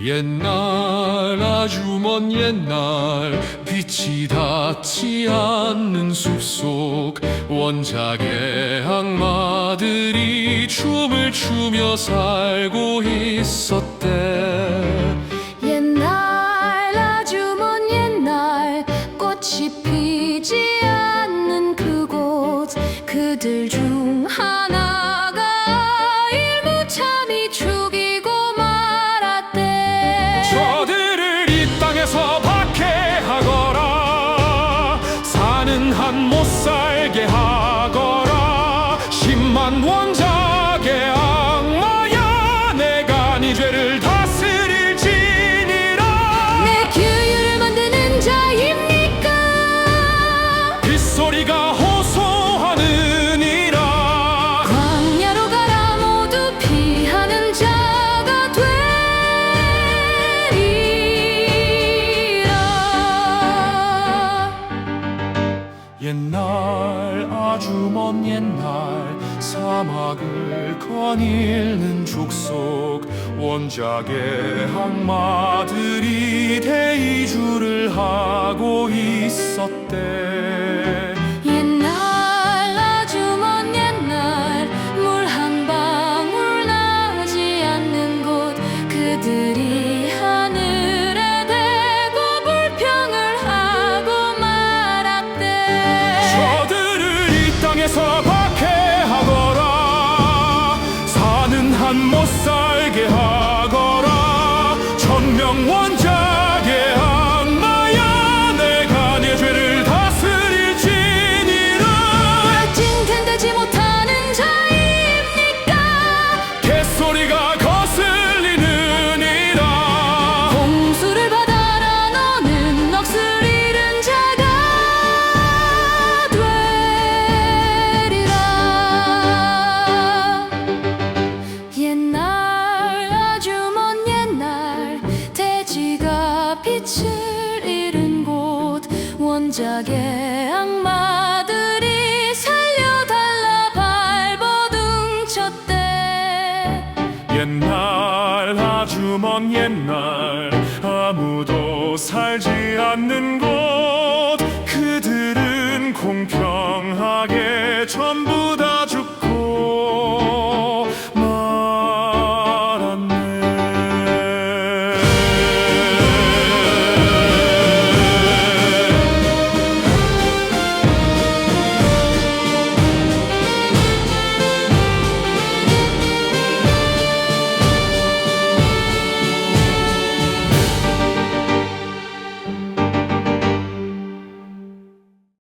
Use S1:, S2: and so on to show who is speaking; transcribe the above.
S1: 옛날 아주 먼 옛날 빛이 닿지 않는 숲속 원작의 악마들이 춤을 추며 살고 있었대.
S2: 옛날 아주 먼 옛날 꽃이 피지 않는 그곳 그들 중 하나
S1: 사는 한 못 살게 하거라. 십만 원 옛날 아주 먼 옛날 사막을 거닐는 족속 원작의 악마들이 대이주를 하고 있었대 한못 살게 하
S2: 원작의 악마들이 살려달라 발버둥쳤대.
S1: 옛날 아주 먼 옛날 아무도 살지 않는 곳. 그들은 공평하게 전부